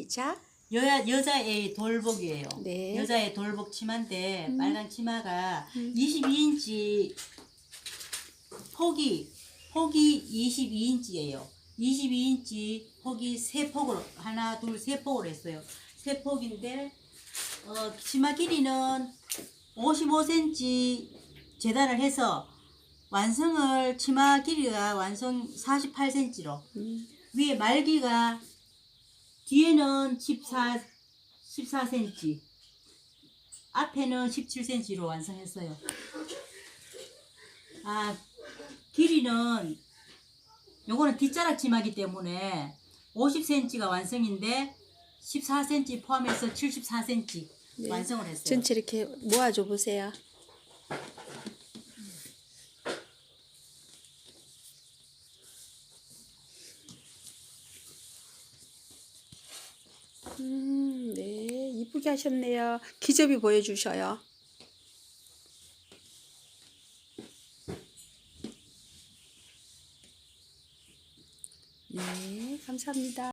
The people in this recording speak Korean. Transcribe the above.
시작. 여자 여자의 돌복이에요. 네. 여자의 돌복 치마인데 음. 빨간 치마가 음. 22인치 폭이 폭이 22인치예요. 22인치 폭이 세 폭으로 하나 둘 세 폭으로 했어요. 세 폭인데 어, 치마 길이는 55cm 재단을 해서 완성을 치마 길이가 완성 48cm로 음. 위에 말기가 뒤에는 14 14cm 앞에는 17cm로 완성했어요. 아 길이는 요거는 뒷자락 치마기 때문에 50cm가 완성인데 14cm 포함해서 74cm 네. 완성을 했어요. 전체 이렇게 모아줘 보세요. 음, 네, 이쁘게 하셨네요. 기접이 보여주셔요. 네, 감사합니다.